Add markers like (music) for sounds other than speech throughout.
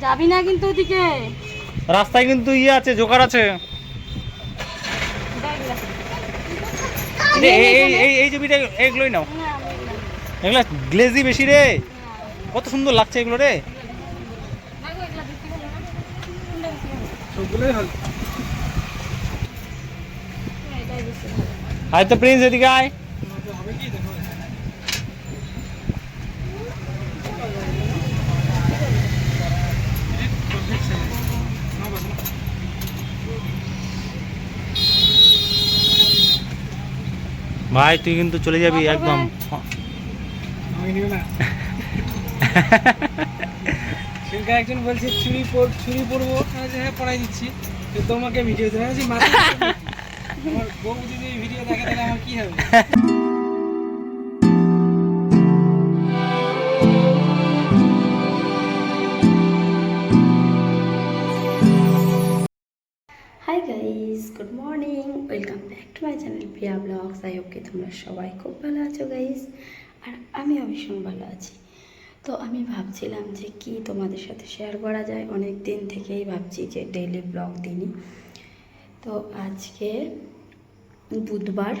যাবি না কিন্তু ওদিকে। রাস্তায় কিন্তু ইয়ে আছে জোকার আছে। এই এই- এই এই এই ছবিটা এগুলোই নাও। এগুলো গ্লেজি বেশি রে। কত সুন্দর লাগছে এগুলো রে। আয় তো প্রিন্স এদিকে আয়। ভাই তুই কিন্তু চলে যাবি একদম। না। (laughs) একজন বলছে চুরি পর চুরি পরবো। হ্যাঁ পড়াই দিচ্ছি। তো তোমাকে ভিডিও দেখা যাচ্ছে মাথা আমার বউ যদি এই ভিডিও দেখে তাহলে আমার কি হবে? (laughs) Guys good morning welcome back to my channel Priya blogs I okay তোমরা সবাই খুব ভালো আছো গাইস আর আমিও ভীষণ ভালো আছি। তো আমি ভাবছিলাম যে কি তোমাদের সাথে শেয়ার করা যায়। অনেক দিন থেকেই ভাবছি যে ডেইলি ব্লগ দিনই তো আজকে বুধবার।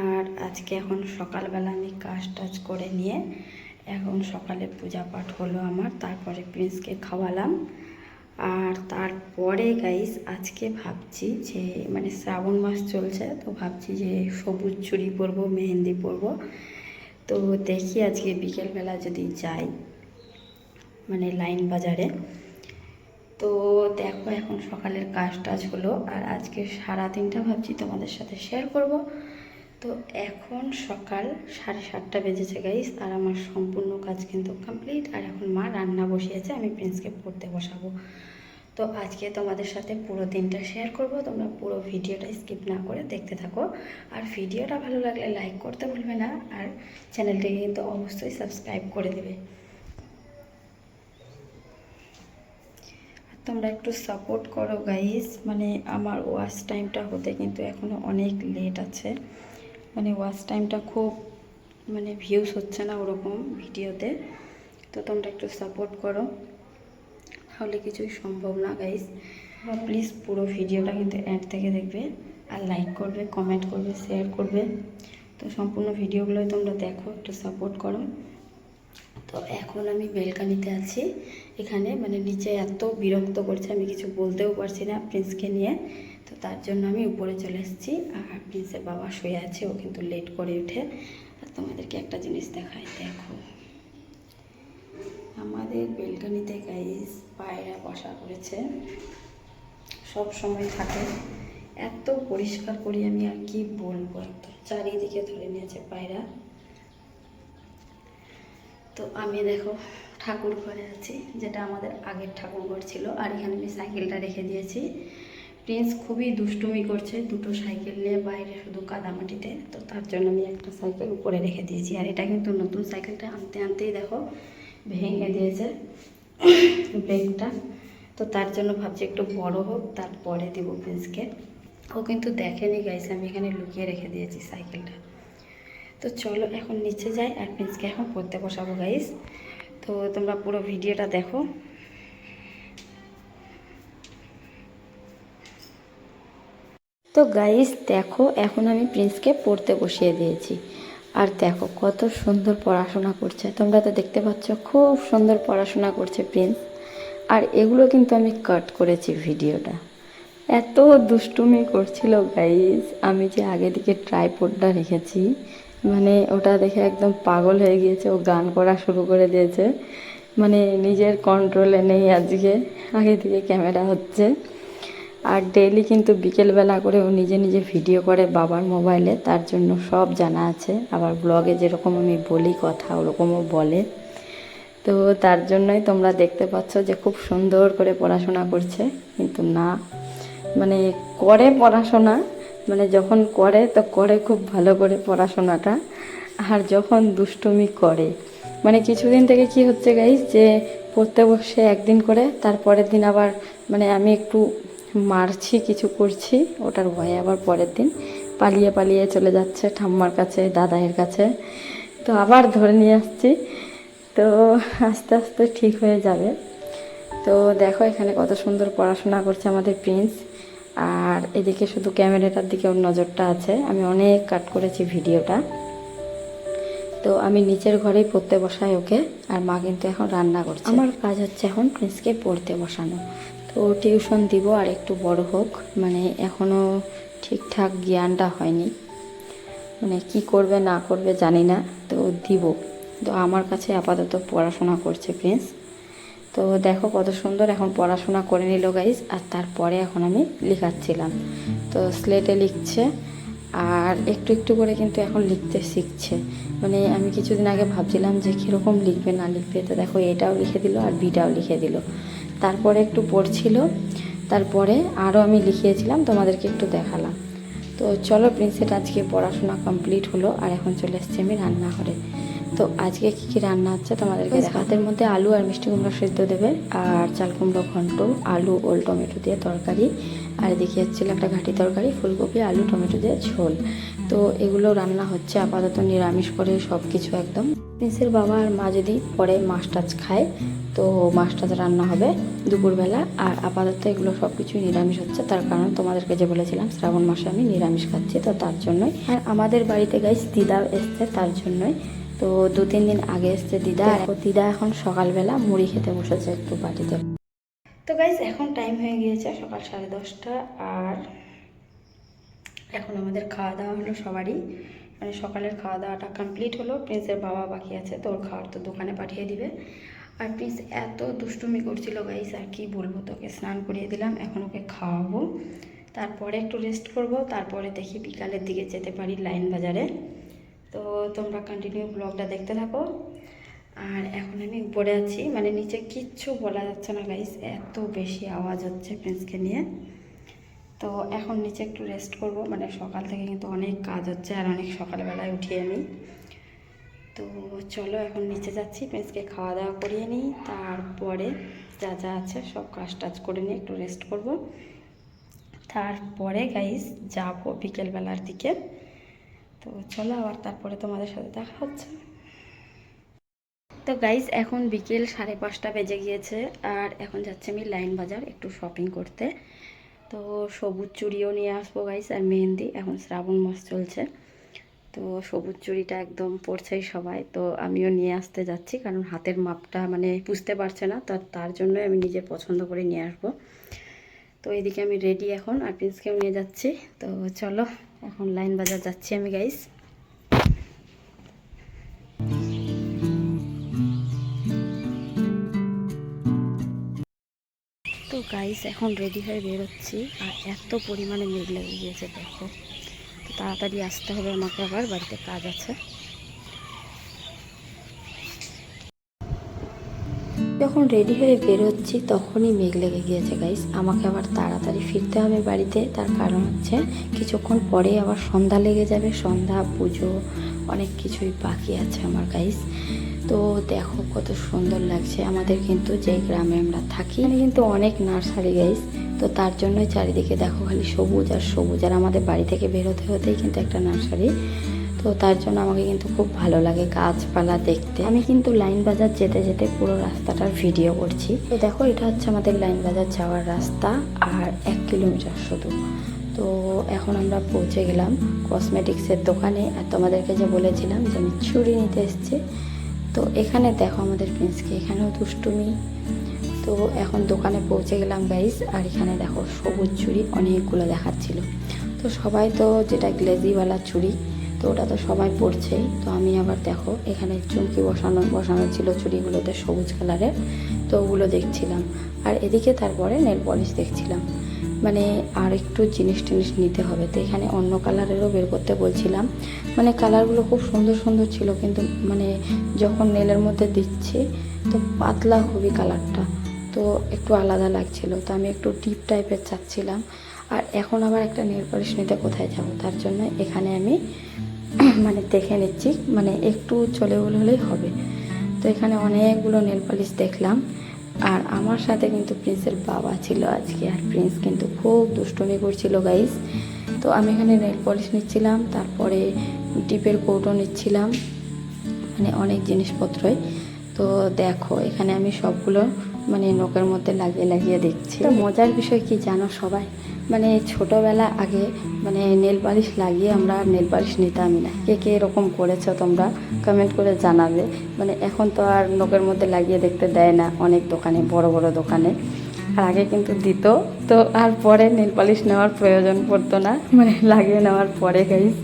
আর আজকে এখন সকালবেলা আমি কাজ টাজ করে নিয়ে এখন সকালে পূজা পাঠ হলো আমার। তারপরে প্রিন্সকে খাওয়ালাম। আর তারপরে গাইস আজকে ভাবছি যে মানে শ্রাবণ মাস চলছে, তো ভাবছি যে সবুজ চুড়ি পরবো, মেহেন্দি পরবো। তো দেখি আজকে বিকেলবেলা যদি যাই মানে লাইন বাজারে। তো দেখো এখন সকালের কাজ টাজ হলো, আর আজকে সারা দিনটা ভাবছি তোমাদের সাথে শেয়ার করব। তো এখন সকাল সাড়ে সাতটা বেজেছে গাইস আর আমার সম্পূর্ণ কাজ কিন্তু কমপ্লিট আর এখন মা রান্না বসিয়েছে, আমি প্রিন্সকে পড়তে বসাবো। তো আজকে তোমাদের সাথে পুরো দিনটা শেয়ার করব। তোমরা পুরো ভিডিওটা স্কিপ না করে দেখতে থাকো। আর ভিডিওটা ভালো লাগলে লাইক করতে ভুলবে না। আর চ্যানেলটাকে কিন্তু অবশ্যই সাবস্ক্রাইব করে দেবে। তোমরা একটু সাপোর্ট করো গাইস মানে আমার ওয়াচ টাইমটা হতে কিন্তু এখনও অনেক লেট আছে। মানে ওয়াচ টাইমটা খুব মানে ভিউজ হচ্ছে না ওরকম ভিডিওতে তো। তোমরা একটু সাপোর্ট করো। তাহলে কিছুই সম্ভব না গাইস প্লিজ পুরো ভিডিওটা কিন্তু অ্যাড থেকে দেখবে। আর লাইক করবে কমেন্ট করবে শেয়ার করবে। তো সম্পূর্ণ ভিডিওগুলোই তোমরা দেখো, একটু সাপোর্ট করো। তো এখন আমি বেলকানিতে আছি। এখানে মানে নিচে এত বিরক্ত করছে, আমি কিছু বলতেও পারছি না প্রিন্সকে নিয়ে। তো তার জন্য আমি উপরে চলে এসেছি। আর প্রিন্সের বাবা শুয়ে আছে, ও কিন্তু লেট করে উঠে। আর তোমাদেরকে একটা জিনিস দেখাই, দেখো। আমাদের বেলকানিতে গাইস পায়রা বসা করেছে। সব সময় থাকে। এত পরিষ্কার করি আমি, আর কি বলব একদম। চারিদিকে ধরে নিয়েছে পায়রা। তো আমি দেখো, ঠাকুর ঘরে আছি, যেটা আমাদের আগের ঠাকুর ঘর ছিল। আর এখানে আমি সাইকেলটা রেখে দিয়েছি। প্রিন্স খুবই দুষ্টুমি করছে, দুটো সাইকেল নিয়ে বাইরে শুধু কাদামাটিতে। তো তার জন্য আমি একটা সাইকেল উপরে রেখে দিয়েছি। আর এটা কিন্তু নতুন সাইকেলটা আনতে আনতেই দেখো, ভেঙে দিয়েছে ব্রেকটা। তো তার জন্য ভাবছি একটু বড় হোক, তারপরে দেবো প্রিন্সকে ও কিন্তু দেখেনি গাইছে আমি এখানে লুকিয়ে রেখে দিয়েছি সাইকেলটা তো চলো এখন নিচে যাই, আর প্রিন্সকে এখন পড়তে বসাবো গাইস তো তোমরা পুরো ভিডিওটা দেখো। তো গাইস দেখো, এখন আমি প্রিন্সকে পড়তে বসিয়ে দিয়েছি। আর দেখো, কত সুন্দর পড়াশোনা করছে। তোমরা তো দেখতে পাচ্ছ, খুব সুন্দর পড়াশোনা করছে প্রিন্স আর এগুলো কিন্তু আমি কাট করেছি ভিডিওটা এত দুষ্টুমি করছিল গাইস আমি যে আগে দিকে ট্রাইপোডটা রেখেছি মানে ওটা দেখে একদম পাগল হয়ে গিয়েছে। ও গান করা শুরু করে দিয়েছে। মানে নিজের কন্ট্রোলে নেই আজকে। আগে থেকে ক্যামেরা হচ্ছে। আর ডেইলি কিন্তু বিকেলবেলা করে ও নিজে নিজে ভিডিও করে বাবার মোবাইলে তার জন্য সব জানা আছে। আবার ব্লগে যেরকম আমি বলি কথা, ওরকমও বলে। তো তার জন্যই তোমরা দেখতে পাচ্ছ যে খুব সুন্দর করে পড়াশোনা করছে। কিন্তু না মানে করে পড়াশোনা মানে যখন করে, তো করে খুব ভালো করে পড়াশোনাটা। আর যখন দুষ্টুমি করে মানে কিছুদিন থেকে কি হচ্ছে গাইস যে পড়তে বসে একদিন করে, তারপরের দিন আবার মানে আমি একটু মারছি, কিছু করছি, ওটার ভয়ে আবার পরের দিন পালিয়ে পালিয়ে চলে যাচ্ছে ঠাম্মার কাছে, দাদাইয়ের কাছে। তো আবার ধরে নিয়ে আসছি। তো আস্তে আস্তে ঠিক হয়ে যাবে। তো দেখো এখানে কত সুন্দর পড়াশোনা করছে আমাদের প্রিন্স। আর এদিকে শুধু ক্যামেরাটার দিকে ওর নজরটা আছে। আমি অনেক কাট করেছি ভিডিওটা। তো আমি নিচের ঘরেই পড়তে বসাই ওকে। আর মা কিন্তু এখন রান্না করছে। আমার কাজ হচ্ছে এখন প্রিন্সকে পড়তে বসানো। তো টিউশন দিব আর একটু বড় হোক। মানে এখনও ঠিকঠাক জ্ঞানটা হয়নি। মানে কি করবে, না করবে জানি না, তো দিব। তো আমার কাছে আপাতত পড়াশোনা করছে প্রিন্স তো দেখো কত সুন্দর এখন পড়াশোনা করে নিল গাইজ আর তারপরে এখন আমি লেখাচ্ছিলাম। তো স্লেটে লিখছে, আর একটু একটু করে কিন্তু এখন লিখতে শিখছে। মানে আমি কিছুদিন আগে ভাবছিলাম যে কীরকম লিখবে, না লিখবে। তো দেখো এটাও লিখে দিল আর বিটাও লিখে দিল। তারপরে একটু পড়ছিল তারপরে আরও আমি লিখিয়েছিলাম তোমাদেরকে একটু দেখালাম। তো চলো প্রিন্সের আজকে পড়াশোনা কমপ্লিট হলো আর এখন চলে এসেছি আমি রান্নাঘরে। তো আজকে কী কী রান্না হচ্ছে তোমাদেরকে ভাতের মধ্যে আলু আর মিষ্টি কুমড়ো সেদ্ধ দেবে আর চাল কুমড়ো ঘন্ট আলু ওল টমেটো দিয়ে তরকারি আর এদিকে হচ্ছিল একটা ঘাটি তরকারি ফুলকপি আলু টমেটো দিয়ে ঝোল। তো এগুলো রান্না হচ্ছে আপাতত নিরামিষ করে সব কিছু একদম। প্রিন্সের বাবা আর মা যদি পরে মাছ টাছ খায়, তো মাছ টাছ রান্না হবে দুপুরবেলা। আর আপাতত এগুলো সব কিছুই নিরামিষ হচ্ছে, তার কারণ তোমাদেরকে যে বলেছিলাম, শ্রাবণ মাসে আমি নিরামিষ খাচ্ছি, তো তার জন্যই। আর আমাদের বাড়িতে গাইস দিদা এসছে তার জন্যই। তো দু তিন দিন আগে এসছে দিদা দিদা এখন সকালবেলা মুড়ি খেতে বসেছে একটু বাটিতে। তো গাইস এখন টাইম হয়ে গিয়েছে সকাল সাড়ে দশটা, আর এখন আমাদের খাওয়া দাওয়া হলো সবারই। মানে সকালের খাওয়া দাওয়াটা কমপ্লিট হলো প্রিন্সের বাবা বাকি আছে, তো ওর খাওয়ার তো দোকানে পাঠিয়ে দিবে। আর প্রিন্স এত দুষ্টুমি করছিল গাইস আর কি বলব তোকে? স্নান করিয়ে দিলাম, এখন ওকে খাওয়াবো। তারপরে একটু রেস্ট করব, তারপরে দেখি বিকালের দিকে যেতে পারি লাইন বাজারে। তো তোমরা কন্টিনিউ ব্লগটা দেখতে থাকো। আর এখন আমি উপরে আছি মানে নিচে কিচ্ছু বলা যাচ্ছে না গাইস এত বেশি আওয়াজ হচ্ছে প্রিন্সকে নিয়ে। তো এখন নিচে একটু রেস্ট করব। মানে সকাল থেকে কিন্তু অনেক কাজ হচ্ছে আর অনেক সকালবেলায় উঠি আমি। তো চলো এখন নিচে যাচ্ছি প্রিন্সকে খাওয়া দাওয়া করিয়ে নিই। তারপরে যা যা আছে সব কাজ টাজ করে নিয়ে একটু রেস্ট করব। তারপরে গাইস যাব বিকেলবেলার দিকে। তো চলো আবার তারপরে তোমাদের সাথে দেখা হচ্ছে। তো গাইস এখন বিকেল সাড়ে পাঁচটা বেজে গিয়েছে আর এখন যাচ্ছি আমি লাইন বাজার একটু শপিং করতে। তো সবুজ চুড়িও নিয়ে আসব গাইস আর মেহেন্দি, এখন শ্রাবণ মাস চলছে। তো সবুজ চুড়িটা একদম পড়ছেই সবাই, তো আমিও নিয়ে আসতে যাচ্ছি, কারণ হাতের মাপটা মানে বুঝতে পারছে না, তো তার জন্যই আমি নিজে পছন্দ করে নিয়ে আসব। তো এদিকে আমি রেডি এখন, আর প্রিন্সকেও নিয়ে যাচ্ছি। তো চলো, এখন লাইন বাজার যাচ্ছি আমি গাইস গাইস এখন রেডি হয়ে বেরোচ্ছি। আর এত পরিমাণে মেঘ লেগে গিয়েছে, দেখো। তো তাড়াতাড়ি আসতে হবে, আমাকে আবার বাড়িতে কাজ আছে। যখন রেডি হয়ে বেরোচ্ছি, তখনই মেঘ লেগে গিয়েছে গাইস আমাকে আবার তাড়াতাড়ি ফিরতে হবে বাড়িতে। তার কারণ হচ্ছে, কিছুক্ষণ পরে আবার সন্ধ্যা লেগে যাবে। সন্ধ্যা, পুজো, অনেক কিছুই বাকি আছে আমার গাইস তো দেখো কত সুন্দর লাগছে। আমাদের কিন্তু যে গ্রামে আমরা থাকি, এখানে কিন্তু অনেক নার্সারি গাইস। তো তার জন্যই চারিদিকে দেখো খালি সবুজ আর সবুজ। আর আমাদের বাড়ি থেকে বেরোতে হতেই কিন্তু একটা নার্সারি। তো তার জন্য আমাকে কিন্তু খুব ভালো লাগে গাছপালা দেখতে। আমি কিন্তু লাইন বাজার যেতে যেতে পুরো রাস্তাটার ভিডিও করছি। তো দেখো, এটা হচ্ছে আমাদের লাইন বাজার যাওয়ার রাস্তা আর এক কিলোমিটার শুধু। তো এখন আমরা পৌঁছে গেলাম কসমেটিক্সের দোকানে। আর তোমাদেরকে যে বলেছিলাম যে আমি ছুরি নিতে এসেছি। তো এখানে দেখো আমাদের প্রিন্সকে, এখানেও দুষ্টুমি। তো এখন দোকানে পৌঁছে গেলাম গাইস আর এখানে দেখো সবুজ চুড়ি অনেকগুলো দেখাচ্ছিল। তো সবাই তো যেটা গ্লেজিওয়ালা চুড়ি, তো ওটা তো সবাই পরছেই। তো আমি আবার দেখো এখানে চুমকি বসানো বসানো ছিল চুড়িগুলোতে সবুজ কালারের তো ওগুলো দেখছিলাম। আর এদিকে তারপরে নেল পলিশ দেখছিলাম। মানে আর একটু জিনিস টিনিস নিতে হবে। তো এখানে অন্য কালারেরও বের করতে বলছিলাম। মানে কালারগুলো খুব সুন্দর সুন্দর ছিল কিন্তু মানে যখন নেলের মধ্যে দিচ্ছি, তো পাতলা খুবই কালারটা তো একটু আলাদা লাগছিল। তো আমি একটু ডিপ টাইপের চাচ্ছিলাম। আর এখন আবার একটা নেল পলিশ নিতে কোথায় যাব? তার জন্য এখানে আমি (clears throat) মানে দেখে নিচ্ছি। মানে একটু চলে হলেই হবে। তো এখানে অনেকগুলো নেল পলিশ দেখলাম। আর আমার সাথে কিন্তু প্রিন্সের বাবা ছিল আজকে, আর প্রিন্স কিন্তু খুব দুষ্টমি করছিল গাইস তো আমি এখানে নেল পলিশ নিচ্ছিলাম, তারপরে ডিপের কৌটো নিচ্ছিলাম মানে অনেক জিনিসপত্রই। তো দেখো, এখানে আমি সবগুলো মানে নখের মধ্যে লাগিয়ে লাগিয়ে দেখছি। মজার বিষয় কি জানো সবাই? মানে ছোটোবেলা আগে মানে নেল পালিশ লাগিয়ে আমরা নেল পালিশ নিতামই না। কে কে এরকম করেছ তোমরা? কমেন্ট করে জানাবে। মানে এখন তো আর নখের মধ্যে লাগিয়ে দেখতে দেয় না অনেক দোকানে, বড় বড় দোকানে। আর আগে কিন্তু দিত। তো আর পরে নেল পালিশ নেওয়ার প্রয়োজন পড়তো না। মানে লাগিয়ে নেওয়ার পরে গাইস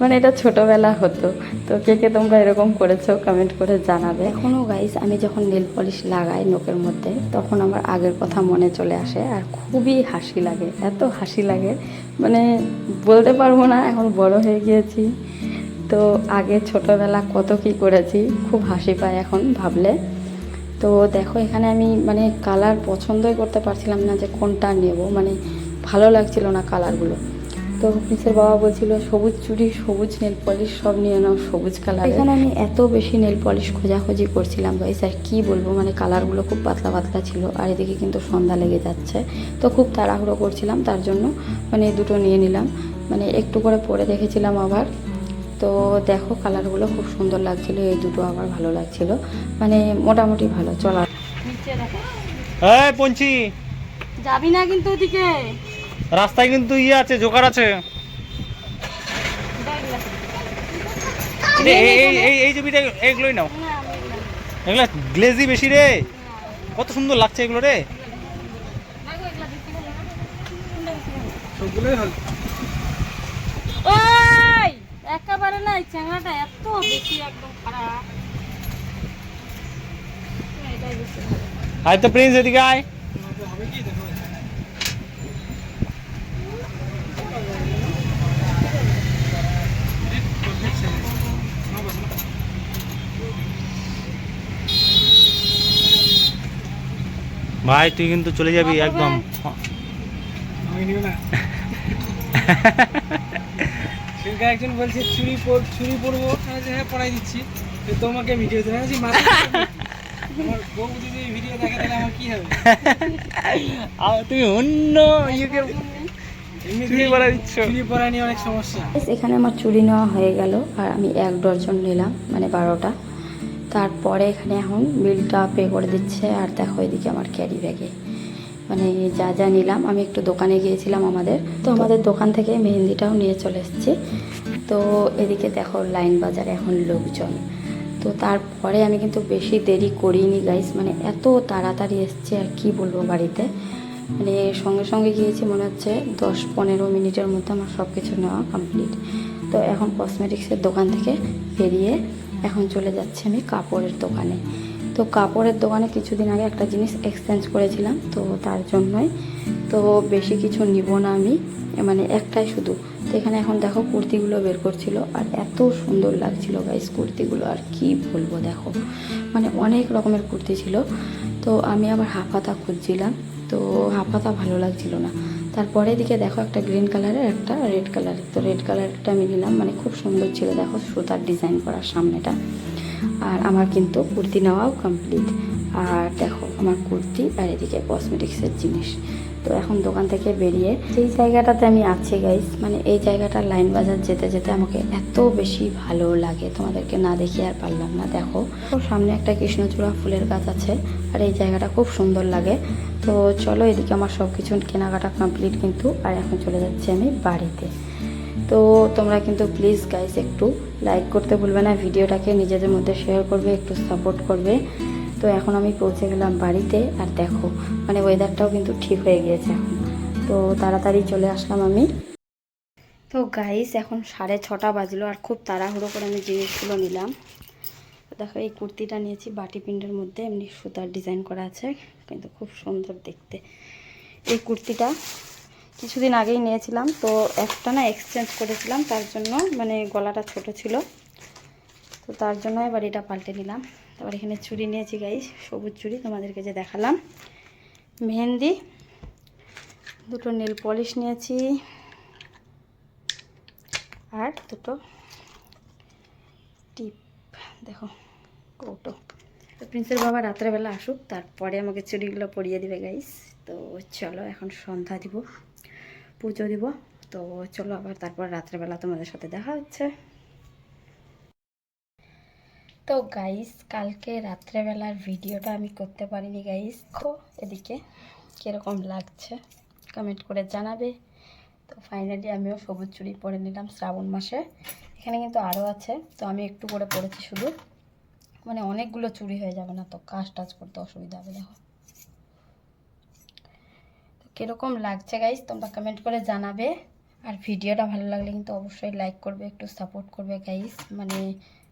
মানে এটা ছোটোবেলা হতো। তো কে কে তোমরা এরকম করেছ কমেন্ট করে জানাবে। এখনও গাইস আমি যখন নেল পলিশ লাগাই নোকের মধ্যে, তখন আমার আগের কথা মনে চলে আসে আর খুবই হাসি লাগে, এত হাসি লাগে। মানে বলতে পারব না, এখন বড় হয়ে গিয়েছি। তো আগে ছোটোবেলা কত কি করেছি, খুব হাসি পায় এখন ভাবলে। তো দেখো এখানে আমি মানে কালার পছন্দই করতে পারছিলাম না যে কোনটা নেব মানে ভালো লাগছিল না কালারগুলো তো প্রিন্সের বাবা বলছিল সবুজ চুড়ি সবুজ নেল পলিশ সব নিয়ে নাও সবুজ কালার এখানে আমি এত বেশি নেল পলিশ খোঁজাখুঁজি করছিলাম গাইস আর কী বলব? মানে কালারগুলো খুব পাতলা পাতলা ছিল আর এদিকে কিন্তু সন্ধ্যা লেগে যাচ্ছে। তো খুব তাড়াহুড়ো করছিলাম তার জন্য মানে দুটো নিয়ে নিলাম। মানে একটু করে পরে দেখেছিলাম আবার। তো দেখো কালারগুলো খুব সুন্দর লাগছিল এই দুটো আবার ভালো লাগছিল। মানে মোটামুটি ভালো চলা নিচে দেখো যাবি না কিন্তু ওদিকে। রাস্তায় কিন্তু ইয়ে আছে জোকার আছে। এই এই এই এই এগুলোই নাও। এগুলো গ্লেজি বেশি রে। কত সুন্দর লাগছে এগুলো রে। সবগুলোই ওই একেবারে না এই এত বেশি একদম খারাপ। এটাই বেশি ভালো আয় তো প্রিন্স এদিকে আয়। ভাই তুই কিন্তু চলে যাবি একদম। (laughs) একজন বলছে চুরি পর চুরি পরবো। হ্যাঁ পড়াই দিচ্ছি। তোমাকে ভিডিও (laughs) তুমি অন্য এখানে আমার চুরি নেওয়া হয়ে গেল আর আমি এক ডজন নিলাম মানে বারোটা। তারপরে এখানে এখন বিলটা পে করে দিচ্ছে। আর দেখো এদিকে আমার ক্যারি ব্যাগে মানে যা যা নিলাম, আমি একটু দোকানে গিয়েছিলাম আমাদের। তো আমাদের দোকান থেকে মেহেন্দিটাও নিয়ে চলে এসেছি। তো এদিকে দেখো লাইন বাজারে এখন লোকজন। তো তারপরে আমি কিন্তু বেশি দেরি করিনি গাইস মানে এত তাড়াতাড়ি এসছে, আর কি বলব বাড়িতে। মানে সঙ্গে সঙ্গে গিয়েছি, মনে হচ্ছে দশ পনেরো মিনিটের মধ্যে আমার সব কিছু নেওয়া কমপ্লিট তো এখন কসমেটিক্সের দোকান থেকে বেরিয়ে এখন চলে যাচ্ছি আমি কাপড়ের দোকানে। তো কাপড়ের দোকানে কিছুদিন আগে একটা জিনিস এক্সচেঞ্জ করেছিলাম, তো তার জন্যই তো বেশি কিছু নিব না আমি মানে একটাই শুধু। তো এখানে এখন দেখো কুর্তিগুলো বের করছিল, আর এত সুন্দর লাগছিল গাইস কুর্তিগুলো, আর কি বলব দেখো। মানে অনেক রকমের কুর্তি ছিল, তো আমি আবার হাফাতা খুঁজছিলাম, তো হাফাতা ভালো লাগছিল না। তারপরে এদিকে দেখো একটা গ্রিন কালারের একটা রেড কালার তো রেড কালারটা আমি নিলাম মানে খুব সুন্দর ছিল, দেখো সুতার ডিজাইন করার সামনেটা। আর আমার কিন্তু কুর্তি নেওয়াও কমপ্লিট আর দেখো আমার কুর্তি আর এদিকে কসমেটিক্সের জিনিস। তো এখন দোকান থেকে বেরিয়ে যেই জায়গাটাতে আমি আছি গাইস মানে এই জায়গাটা লাইন বাজার যেতে যেতে আমাকে এত বেশি ভালো লাগে। তোমাদেরকে না দেখি আর পারলাম না, দেখো। তো সামনে একটা কৃষ্ণচূড়া ফুলের গাছ আছে, আর এই জায়গাটা খুব সুন্দর লাগে। তো চলো এদিকে আমার সব কিছু কেনাকাটা কমপ্লিট কিন্তু, আর এখন চলে যাচ্ছি আমি বাড়িতে। তো তোমরা কিন্তু প্লিজ গাইস একটু লাইক করতে ভুলবে না, ভিডিওটাকে নিজেদের মধ্যে শেয়ার করবে, একটু সাপোর্ট করবে। তো এখন আমি পৌঁছে গেলাম বাড়িতে, আর দেখো মানে ওয়েদারটাও কিন্তু ঠিক হয়ে গিয়েছে এখন। তো তাড়াতাড়ি চলে আসলাম আমি। তো গাইস এখন সাড়ে ছটা বাজলো, আর খুব তাড়াহুড়ো করে আমি জিনিসগুলো নিলাম। দেখো, এই কুর্তিটা নিয়েছি বাটি পিন্ডের মধ্যে, এমনি সুতার ডিজাইন করা আছে, কিন্তু খুব সুন্দর দেখতে এই কুর্তিটা। কিছুদিন আগেই নিয়েছিলাম, তো একটা না এক্সচেঞ্জ করেছিলাম, তার জন্য মানে গলাটা ছোট ছিল। তো তার জন্য এবার এটা পাল্টে নিলাম। তারপর এখানে চুড়ি নিয়েছি গাইস সবুজ চুড়ি তোমাদেরকে যে দেখালাম। মেহেন্দি, দুটো নেল পলিশ নিয়েছি, আর দুটো টিপ দেখো, কৌটো। তো প্রিন্সের বাবা রাত্রেবেলা আসুক, তারপরে আমাকে চুড়িগুলো পরিয়ে দিবে গাইস তো চলো এখন সন্ধ্যা দিব, পুজো দিব। তো চলো আবার তারপর রাত্রেবেলা তোমাদের সাথে দেখা হচ্ছে। তো গাইস কালকে রাত্রেবেলার ভিডিওটা আমি করতে পারিনি গাইস খো এদিকে কীরকম লাগছে কমেন্ট করে জানাবে। তো ফাইনালি আমিও সবুজ চুড়ি পরে নিলাম শ্রাবণ মাসে। এখানে কিন্তু আরও আছে, তো আমি একটু করে পরেছি শুধু। মানে অনেকগুলো চুরি হয়ে যাবে না তো, কাজ টাজ করতে অসুবিধা হবে, দেখো। তো কীরকম লাগছে গাইস তোমরা কমেন্ট করে জানাবে। আর ভিডিওটা ভালো লাগলে কিন্তু অবশ্যই লাইক করবে, একটু সাপোর্ট করবে গাইস মানে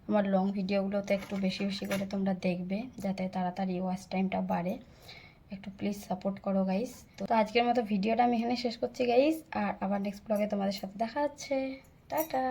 আমার লং ভিডিওগুলোতে একটু বেশি বেশি করে তোমরা দেখবে, যাতে তাড়াতাড়ি ওয়াচ টাইমটা বাড়ে। একটু প্লিজ সাপোর্ট করো গাইস তো আজকের মতো ভিডিওটা আমি এখানে শেষ করছি গাইস আর আবার নেক্সট ব্লগে তোমাদের সাথে দেখা হচ্ছে। টাটা!